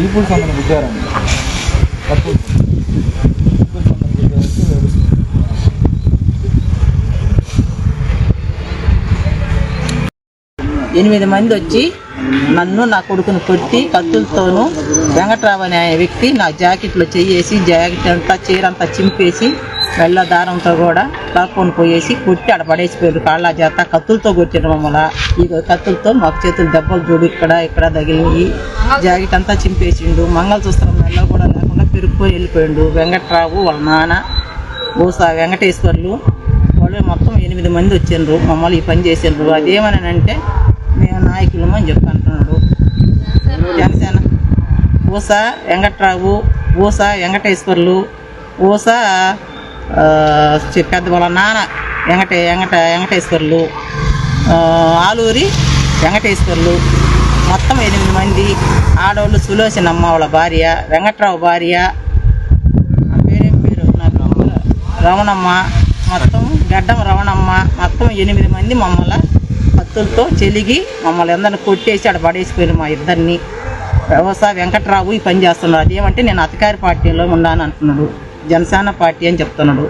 People సందర్భం గుద్దారండి కప్పులు ఎనిమిది మంది వచ్చి నన్ను నా కొడుకును కొట్టి కత్తులతోనూ వెంకట్రావు అనే వ్యక్తి నా జాకెట్లో చెయ్యేసి జాకెట్ అంతా చీర అంతా చింపేసి వెళ్ళ దారంతో కూడా లాక్కొని పోయేసి కొట్టి ఆడ పడేసిపోయారు కాళ్ళ చేత కత్తులతో కొట్టిన మమ్మల్ని. ఇక కత్తులతో మాకు చేతులు దెబ్బలు చూడు ఇక్కడ ఇక్కడ తగిలింది. జాకెట్ అంతా చింపేసిండు. మంగళసూత్రం మెల్ల కూడా లేకుండా పెరుక్కొని వెళ్ళిపోయిండు. వెంకట్రావు వాళ్ళ నాన్న ఊసా వెంకటేశ్వర్లు వాళ్ళు మొత్తం ఎనిమిది మంది వచ్చిండ్రు. మమ్మల్ని ఈ పని చేసిండ్రు. అదేమనంటే మేము నాయకులము అని చెప్పి అంటున్నాడు. జనసేన. ఊస వెంకట్రావు ఊస వెంకటేశ్వర్లు ఊస పెద్ద వాళ్ళ నాన్న వెంకట వెంకట వెంకటేశ్వర్లు ఆలూరి వెంకటేశ్వర్లు. మొత్తం ఎనిమిది మంది ఆడవాళ్ళు సులోచనమ్మ వాళ్ళ భార్య వెంకట్రావు భార్య. పేరేం పేరు? నాకు రమణమ్మ. మొత్తం గడ్డం రమణమ్మ. మొత్తం ఎనిమిది మంది మమ్మల్ని కత్తులతో చెలిగి మమ్మల్ని అందరిని కొట్టేసి ఆడ పడేసిపోయారు మా ఇద్దరిని. వ్యవసాయ వెంకట్రావు ఈ పని చేస్తున్నాడు. అదేమంటే నేను అధికార పార్టీలో ఉన్నాను అంటున్నాడు. జనసేన పార్టీ అని చెప్తున్నాడు.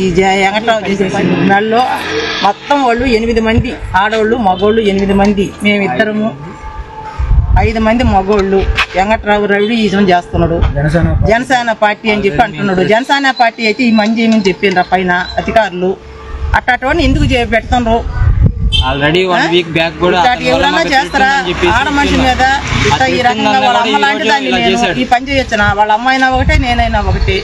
ఈ వెంకట్రావు చేసే నెలలో మొత్తం వాళ్ళు ఎనిమిది మంది. ఆడవాళ్ళు మగోళ్ళు ఎనిమిది మంది. మేమిద్దరము. ఐదు మంది మగోళ్ళు. వెంకట్రావు రవి ఈజం చేస్తున్నాడు. జనసేన పార్టీ. అని చెప్పి అంటున్నాడు. జనసేన పార్టీ అయితే ఈ మంది ఏమని చెప్పిండ్రు పైన అధికారులు? అట్టటువంటి ఎందుకు పెడుతుండ్రు? ఆల్రెడీ వన్ వీక్ బ్యాక్ కూడా ఎవరన్నా చేస్తారా? ఆడ మనిషి మీద? ఈ రకంగా వాళ్ళ అమ్మ లాంటి దాన్ని నేను. ఈ పని చేయొచ్చునా? వాళ్ళ అమ్మాయినా ఒకటే నేనైనా ఒకటి.